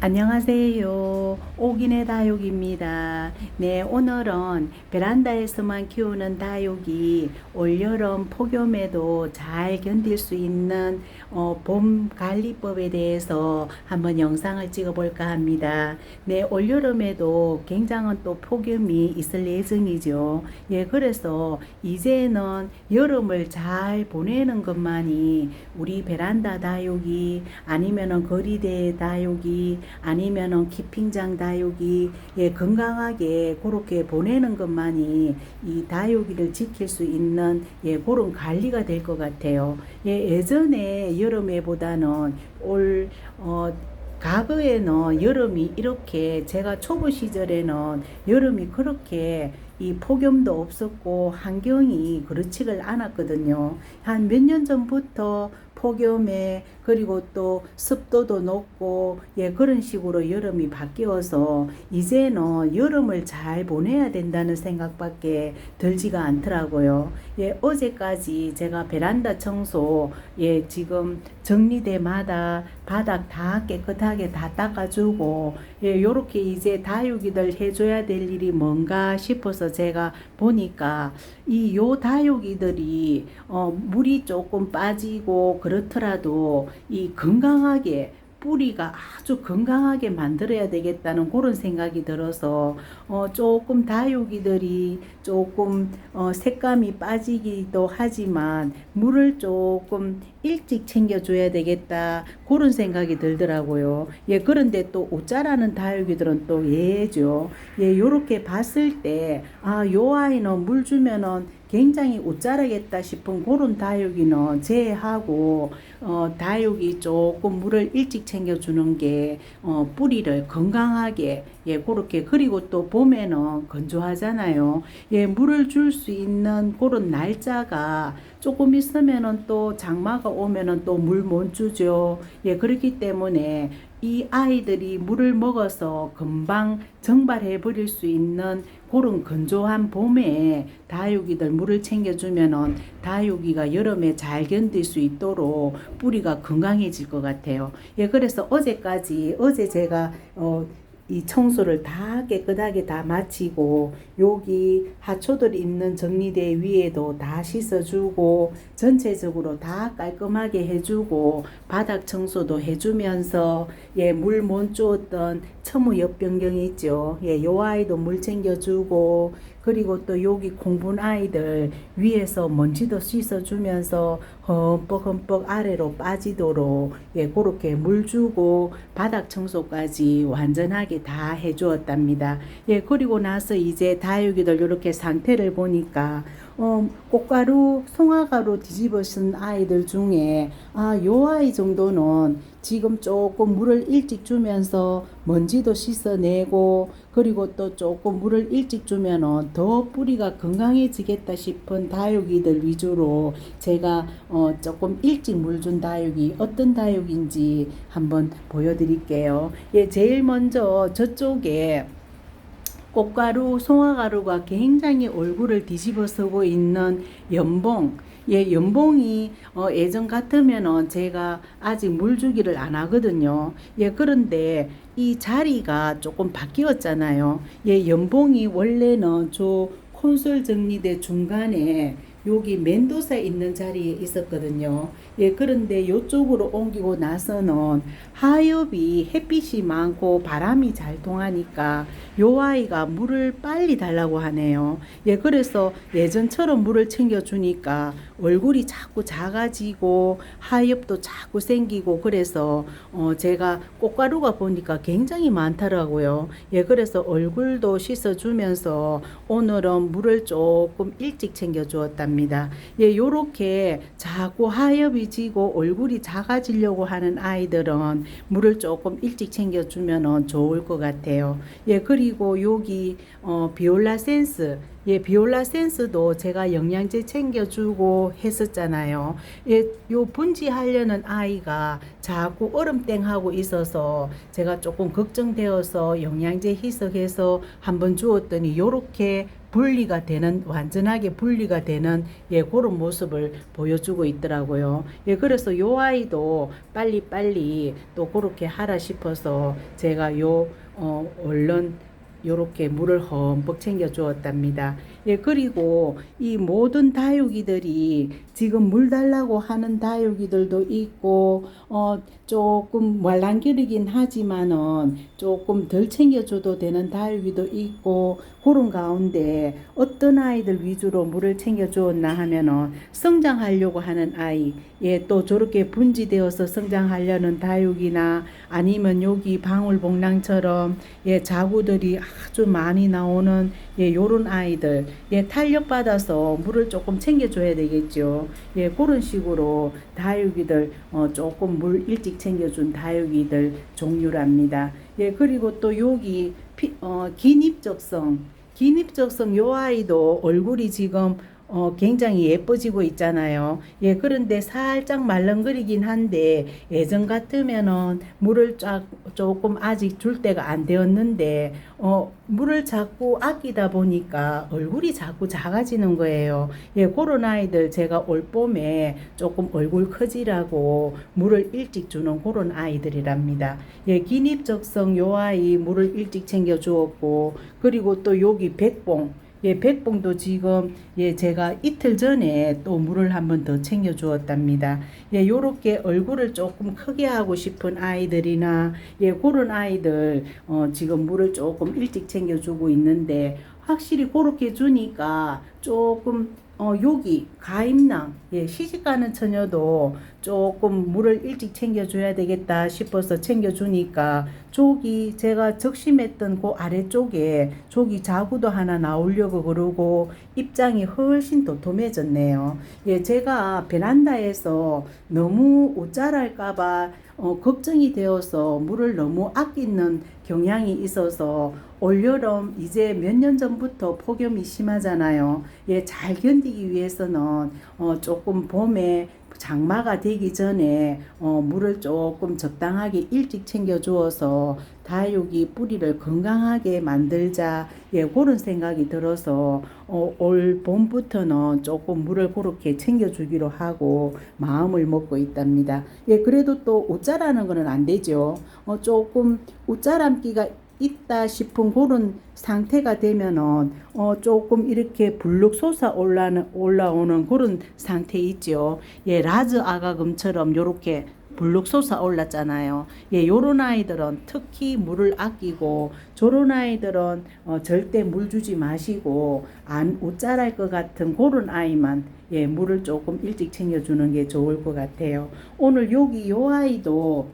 안녕하세요. 오기네 다육입니다. 네, 오늘은 베란다에서만 키우는 다육이 올여름 폭염에도 잘 견딜 수 있는 어, 봄 관리법에 대해서 한번 영상을 찍어볼까 합니다. 네, 올여름에도 굉장한 또 폭염이 있을 예정이죠. 예, 그래서 이제는 여름을 잘 보내는 것만이 우리 베란다 다육이 아니면은 거리대 다육이 아니면은 키핑장 다육이 예, 건강하게 그렇게 보내는 것만이 이 다육이를 지킬 수 있는 예, 그런 관리가 될 것 같아요. 예, 예전에 여름에보다는 올 어, 과거에는 여름이 이렇게 제가 초보 시절에는 여름이 그렇게 이 폭염도 없었고 환경이 그렇지를 않았거든요. 한 몇 년 전부터 폭염에 그리고 또 습도도 높고 예 그런 식으로 여름이 바뀌어서 이제는 여름을 잘 보내야 된다는 생각밖에 들지가 않더라고요. 예 어제까지 제가 베란다 청소 예 지금 정리대마다 바닥 다 깨끗하게 다 닦아주고 예 요렇게 이제 다육이들 해줘야 될 일이 뭔가 싶어서 제가 보니까 이 요 다육이들이 어 물이 조금 빠지고 그렇더라도 이 건강하게 뿌리가 아주 건강하게 만들어야 되겠다는 그런 생각이 들어서 어 조금 다육이들이 조금 어 색감이 빠지기도 하지만 물을 조금 일찍 챙겨줘야 되겠다 그런 생각이 들더라고요. 예 그런데 또 옷자라는 다육이들은 또 예죠. 예 요렇게 봤을 때아요 아이는 물 주면은 굉장히 옷자라겠다 싶은 그런 다육이는 제하고 어, 다육이 조금 물을 일찍 챙겨주는 게 어, 뿌리를 건강하게 예 그렇게 그리고 또 봄에는 건조하잖아요. 예 물을 줄 수 있는 그런 날짜가 조금 있으면은 또 장마가 오면은 또 물 못 주죠. 예 그렇기 때문에 이 아이들이 물을 먹어서 금방 정발해 버릴 수 있는 그런 건조한 봄에 다육이들 물을 챙겨주면은 다육이가 여름에 잘 견딜 수 있도록 뿌리가 건강해질 것 같아요. 예, 그래서 어제까지 어제 제가 어, 이 청소를 다 깨끗하게 다 마치고 여기 하초들 있는 정리대 위에도 다 씻어주고 전체적으로 다 깔끔하게 해주고 바닥 청소도 해주면서 예물 못 주었던 첨우 옆 변경이 있죠. 예요 아이도 물 챙겨주고 그리고 또 여기 공분 아이들 위에서 먼지도 씻어주면서 흠뻑흠뻑 아래로 빠지도록 예 그렇게 물 주고 바닥 청소까지 완전하게 다 해주었답니다. 예 그리고 나서 이제 다육이들 이렇게 상태를 보니까 어, 꽃가루, 송화가루 뒤집어 쓴 아이들 중에 아, 요 아이 정도는 지금 조금 물을 일찍 주면서 먼지도 씻어내고 그리고 또 조금 물을 일찍 주면은 더 뿌리가 건강해지겠다 싶은 다육이들 위주로 제가 어, 조금 일찍 물 준 다육이 어떤 다육인지 한번 보여드릴게요. 예, 제일 먼저 저쪽에 꽃가루, 송화가루가 굉장히 얼굴을 뒤집어 쓰고 있는 연봉. 예, 연봉이 어, 예전 같으면은 제가 아직 물 주기를 안 하거든요. 예, 그런데 이 자리가 조금 바뀌었잖아요. 예, 연봉이 원래는 저 콘솔 정리대 중간에 여기 멘도사 있는 자리에 있었거든요. 예, 그런데 이쪽으로 옮기고 나서는 하엽이 햇빛이 많고 바람이 잘 통하니까 요 아이가 물을 빨리 달라고 하네요. 예, 그래서 예전처럼 물을 챙겨주니까 얼굴이 자꾸 작아지고 하엽도 자꾸 생기고 그래서 어, 제가 꽃가루가 보니까 굉장히 많더라고요. 예, 그래서 얼굴도 씻어주면서 오늘은 물을 조금 일찍 챙겨주었답니다. 예, 요렇게 자꾸 하엽이 지고 얼굴이 작아지려고 하는 아이들은 물을 조금 일찍 챙겨주면 좋을 것 같아요. 예, 그리고 여기 어, 비올라 센스 예, 비올라 센스도 제가 영양제 챙겨주고 했었잖아요. 예, 요 분지하려는 아이가 자꾸 얼음땡 하고 있어서 제가 조금 걱정되어서 영양제 희석해서 한번 주었더니 요렇게 분리가 되는 완전하게 분리가 되는 예 그런 모습을 보여주고 있더라고요. 예 그래서 요 아이도 빨리 빨리 또 그렇게 하라 싶어서 제가 요 어, 얼른 요렇게 물을 흠뻑 챙겨 주었답니다. 예, 그리고 이 모든 다육이들이 지금 물 달라고 하는 다육이들도 있고, 어, 조금 말랑기르긴 하지만은 조금 덜 챙겨줘도 되는 다육이도 있고, 그런 가운데 어떤 아이들 위주로 물을 챙겨 주었나 하면은 성장하려고 하는 아이, 예, 또 저렇게 분지되어서 성장하려는 다육이나 아니면 여기 방울복랑처럼 예, 자구들이 아주 많이 나오는 예, 요런 아이들, 예, 탄력 받아서 물을 조금 챙겨줘야 되겠죠. 예, 그런 식으로 다육이들, 어, 조금 물 일찍 챙겨준 다육이들 종류랍니다. 예, 그리고 또 여기 피, 어, 긴입적성, 긴입적성 요 아이도 얼굴이 지금 어, 굉장히 예뻐지고 있잖아요. 예, 그런데 살짝 말렁거리긴 한데 예전 같으면은 물을 쫙 조금 아직 줄 때가 안 되었는데 어, 물을 자꾸 아끼다 보니까 얼굴이 자꾸 작아지는 거예요. 예, 그런 아이들 제가 올 봄에 조금 얼굴 커지라고 물을 일찍 주는 그런 아이들이랍니다. 예, 긴입적성 요 아이 물을 일찍 챙겨 주었고 그리고 또 여기 백봉 예, 백봉도 지금 예, 제가 이틀 전에 또 물을 한 번 더 챙겨 주었답니다. 예, 요렇게 얼굴을 조금 크게 하고 싶은 아이들이나 예, 그런 아이들 어, 지금 물을 조금 일찍 챙겨 주고 있는데 확실히 그렇게 주니까 조금 어, 여기 가임낭 예, 시집가는 처녀도 조금 물을 일찍 챙겨줘야 되겠다 싶어서 챙겨주니까 저기 제가 적심했던 그 아래쪽에 저기 자구도 하나 나오려고 그러고 입장이 훨씬 도톰해졌네요. 예, 제가 베란다에서 너무 옷자랄까봐 어, 걱정이 되어서 물을 너무 아끼는 경향이 있어서 올여름 이제 몇 년 전부터 폭염이 심하잖아요. 예, 잘 견디기 위해서는 어, 조금 봄에 장마가 되기 전에 어, 물을 조금 적당하게 일찍 챙겨 주어서 다육이 뿌리를 건강하게 만들자 예 그런 생각이 들어서 어, 올 봄부터는 조금 물을 그렇게 챙겨 주기로 하고 마음을 먹고 있답니다. 예 그래도 또 옷자라는 거는 안 되죠. 어, 조금 옷자람기가 있다 싶은 그런 상태가 되면은 어 조금 이렇게 불룩 솟아 올라는 올라오는 그런 상태 있죠. 예, 라즈 아가금처럼 요렇게 불룩 솟아 올랐잖아요. 예, 요런 아이들은 특히 물을 아끼고 저런 아이들은 어, 절대 물 주지 마시고 안 옷자랄 것 같은 그런 아이만 예, 물을 조금 일찍 챙겨주는 게 좋을 것 같아요. 오늘 여기 요 아이도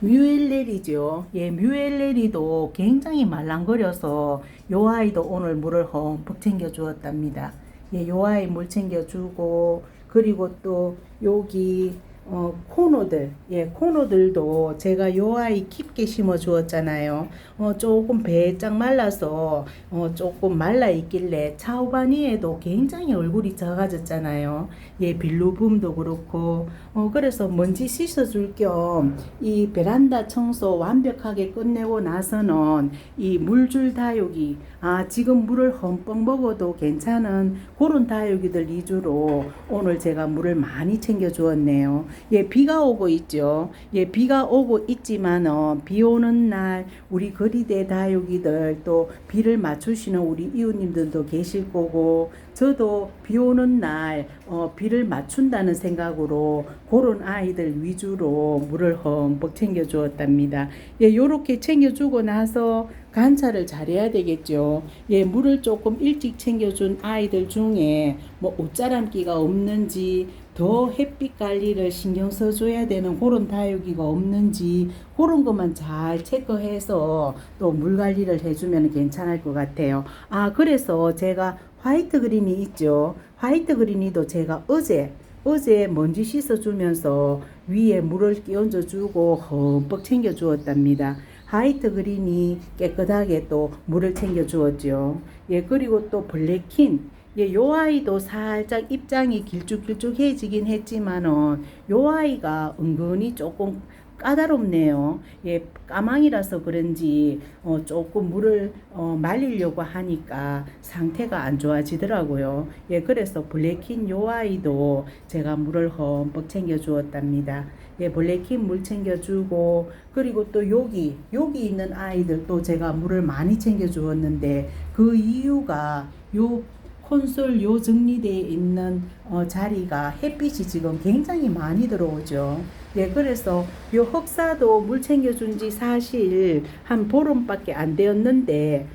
뮤엘레리죠. 예, 뮤엘레리도 굉장히 말랑거려서 요 아이도 오늘 물을 흠뻑 챙겨 주었답니다. 예, 요 아이 물 챙겨 주고 그리고 또 여기 어, 코너들, 예, 코너들도 제가 요 아이 깊게 심어 주었잖아요. 어, 조금 배짝 말라서, 어, 조금 말라 있길래 차우바니에도 굉장히 얼굴이 작아졌잖아요. 예, 빌루붐도 그렇고, 어, 그래서 먼지 씻어줄 겸 이 베란다 청소 완벽하게 끝내고 나서는 이 물줄 다육이, 아, 지금 물을 흠뻑 먹어도 괜찮은 그런 다육이들 위주로 오늘 제가 물을 많이 챙겨 주었네요. 예, 비가 오고 있죠. 예, 비가 오고 있지만은 비 오는 날 우리 거리대 다육이들 또 비를 맞추시는 우리 이웃님들도 계실 거고 저도 비 오는 날 어, 비를 맞춘다는 생각으로 그런 아이들 위주로 물을 흠뻑 챙겨 주었답니다. 예, 요렇게 챙겨 주고 나서 관찰을 잘해야 되겠죠. 예, 물을 조금 일찍 챙겨준 아이들 중에 뭐 옷자람기가 없는지 더 햇빛 관리를 신경 써줘야 되는 그런 다육이가 없는지 그런 것만 잘 체크해서 또 물 관리를 해주면 괜찮을 것 같아요. 아, 그래서 제가 화이트 그린이 있죠. 화이트 그린이도 제가 어제 어제 먼지 씻어주면서 위에 물을 끼얹어 주고 흠뻑 챙겨 주었답니다. 화이트 그린이 깨끗하게 또 물을 챙겨 주었죠. 예, 그리고 또 블랙킨 예, 요 아이도 살짝 입장이 길쭉길쭉해지긴 했지만은 요 아이가 은근히 조금 까다롭네요. 예, 까망이라서 그런지 어, 조금 물을 어, 말리려고 하니까 상태가 안 좋아지더라고요. 예, 그래서 블랙킨 요 아이도 제가 물을 흠뻑 챙겨 주었답니다. 예, 블랙킨 물 챙겨주고 그리고 또 여기 여기 있는 아이들도 제가 물을 많이 챙겨 주었는데 그 이유가 요 콘솔 요 정리되어 있는 어, 자리가 햇빛이 지금 굉장히 많이 들어오죠. 예, 그래서 요 흑사도 물 챙겨준 지 사실 한 보름밖에 안 되었는데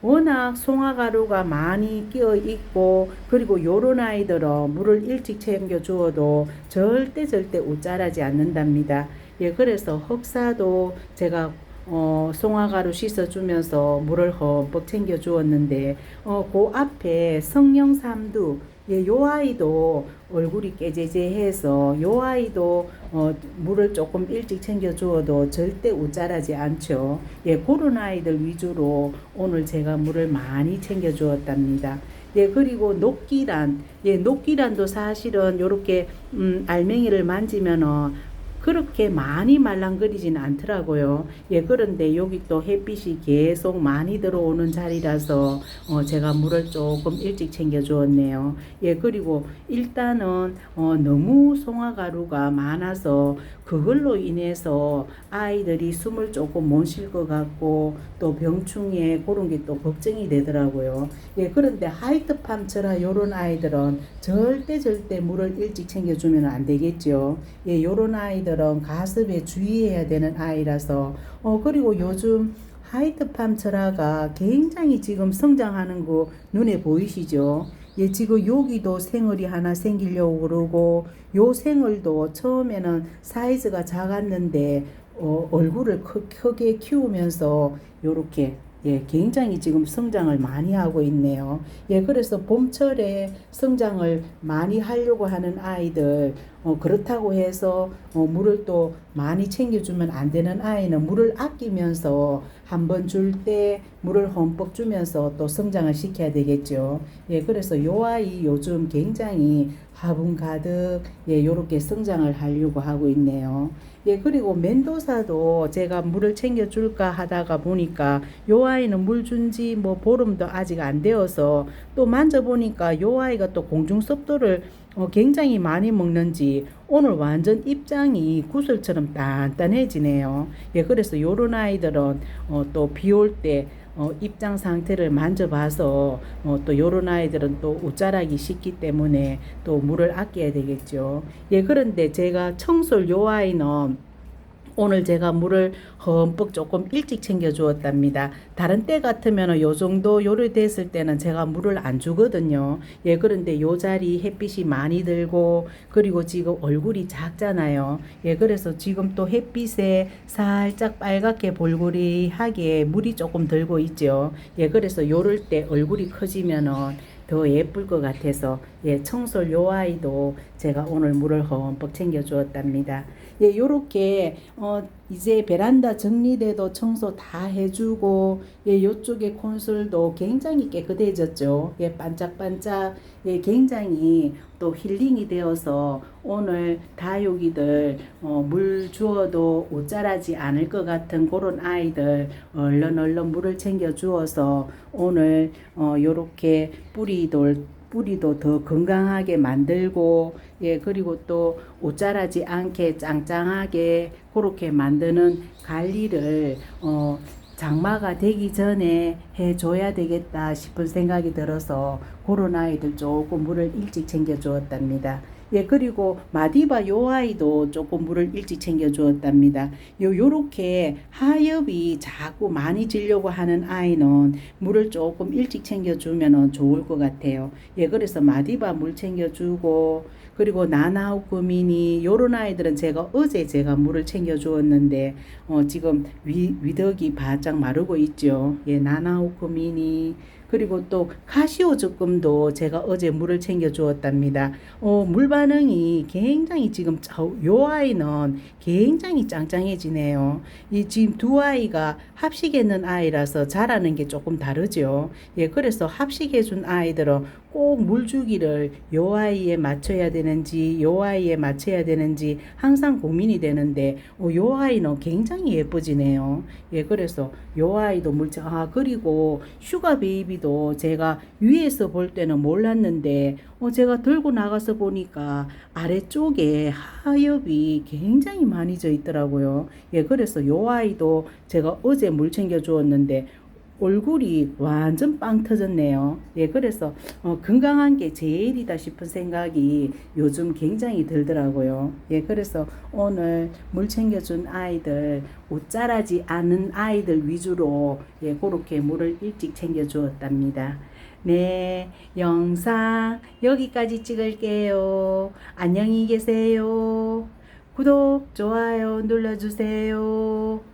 워낙 송화가루가 많이 끼어 있고 그리고 요런 아이들은 물을 일찍 챙겨 주어도 절대 절대 우짜라지 않는답니다. 예, 그래서 흑사도 제가 어, 송화가루 씻어주면서 물을 흠뻑 챙겨 주었는데, 어, 그 앞에 성령삼두, 예, 요 아이도 얼굴이 깨제제해서 요 아이도 어, 물을 조금 일찍 챙겨 주어도 절대 우짜라지 않죠. 예, 그런 아이들 위주로 오늘 제가 물을 많이 챙겨 주었답니다. 예, 그리고 녹기란, 예, 녹기란도 사실은 요렇게, 음, 알맹이를 만지면은 그렇게 많이 말랑거리지는 않더라고요. 예, 그런데 여기 또 햇빛이 계속 많이 들어오는 자리라서 어, 제가 물을 조금 일찍 챙겨 주었네요. 예, 그리고 일단은 어, 너무 송화가루가 많아서 그걸로 인해서 아이들이 숨을 조금 못 쉴 것 같고 또 병충해 그런 게 또 걱정이 되더라고요. 예, 그런데 하이트팜처럼 요런 아이들은 절대 절대 물을 일찍 챙겨 주면 안 되겠죠. 예, 요런 아이들 은 가습에 주의해야 되는 아이라서 어, 그리고 요즘 하이트팜처라가 굉장히 지금 성장하는 거 눈에 보이시죠? 예, 지금 여기도 생얼이 하나 생기려고 그러고 요 생얼도 처음에는 사이즈가 작았는데 어, 얼굴을 크, 크게 키우면서 요렇게 예, 굉장히 지금 성장을 많이 하고 있네요. 예, 그래서 봄철에 성장을 많이 하려고 하는 아이들, 어, 그렇다고 해서 어, 물을 또 많이 챙겨주면 안 되는 아이는 물을 아끼면서 한 번 줄 때 물을 흠뻑 주면서 또 성장을 시켜야 되겠죠. 예, 그래서 요 아이 요즘 굉장히 화분 가득, 예, 요렇게 성장을 하려고 하고 있네요. 예, 그리고 멘도사도 제가 물을 챙겨줄까 하다가 보니까 요 아이는 물 준지 뭐 보름도 아직 안 되어서 또 만져보니까 요 아이가 또 공중섭도를 어, 굉장히 많이 먹는지 오늘 완전 입장이 구슬처럼 단단해지네요. 예, 그래서 요런 아이들은 어, 또 비 올 때 어, 입장 상태를 만져봐서 어, 또 요런 아이들은 또 웃자라기 쉽기 때문에 또 물을 아껴야 되겠죠. 예, 그런데 제가 청솔 요 아이는 오늘 제가 물을 흠뻑 조금 일찍 챙겨 주었답니다. 다른 때 같으면 요 정도 요리 됐을 때는 제가 물을 안 주거든요. 예, 그런데 요 자리 햇빛이 많이 들고 그리고 지금 얼굴이 작잖아요. 예, 그래서 지금 또 햇빛에 살짝 빨갛게 볼고리하게 물이 조금 들고 있죠. 예, 그래서 요럴 때 얼굴이 커지면은 더 예쁠 것 같아서 예, 청솔 요 아이도 제가 오늘 물을 흠뻑 챙겨 주었답니다. 예, 요렇게 어 이제 베란다 정리돼도 청소 다 해주고 예, 요쪽에 콘솔도 굉장히 깨끗해졌죠. 예, 반짝반짝 예, 굉장히 또 힐링이 되어서 오늘 다육이들 어, 물 주어도 옷자라지 않을 것 같은 그런 아이들 얼른 얼른 물을 챙겨 주어서 오늘 어, 요렇게 뿌리돌 뿌리도 더 건강하게 만들고 예 그리고 또 옷자라지 않게 짱짱하게 그렇게 만드는 관리를 어 장마가 되기 전에 해줘야 되겠다 싶은 생각이 들어서 그런 아이들 조금 물을 일찍 챙겨 주었답니다. 예, 그리고 마디바 요 아이도 조금 물을 일찍 챙겨 주었답니다. 요, 요렇게 하엽이 자꾸 많이 지려고 하는 아이는 물을 조금 일찍 챙겨 주면 좋을 것 같아요. 예, 그래서 마디바 물 챙겨 주고, 그리고 나나우쿠미니 요런 아이들은 제가 어제 제가 물을 챙겨 주었는데 어 지금 위 위덕이 바짝 마르고 있죠. 예, 나나우쿠미니 그리고 또 카시오 쭈금도 제가 어제 물을 챙겨 주었답니다. 어, 물 반응이 굉장히 지금 저- 요 아이는 굉장히 짱짱해지네요. 이 지금 두 아이가 합식했는 아이라서 자라는 게 조금 다르죠. 예, 그래서 합식해 준 아이들은 꼭 물 주기를 요 아이에 맞춰야 되는지 요 아이에 맞춰야 되는지 항상 고민이 되는데 어, 요 아이는 굉장히 예뻐지네요. 예, 그래서 요 아이도 물자 아 그리고 슈가 베이비 도 제가 위에서 볼 때는 몰랐는데 어 제가 들고 나가서 보니까 아래쪽에 하엽이 굉장히 많이 져 있더라고요. 예, 그래서 요 아이도 제가 어제 물 챙겨 주었는데 얼굴이 완전 빵 터졌네요. 예, 그래서 어, 건강한 게 제일이다 싶은 생각이 요즘 굉장히 들더라고요. 예, 그래서 오늘 물 챙겨준 아이들 옷 자라지 않은 아이들 위주로 예, 그렇게 물을 일찍 챙겨 주었답니다. 네, 영상 여기까지 찍을게요. 안녕히 계세요. 구독, 좋아요 눌러주세요.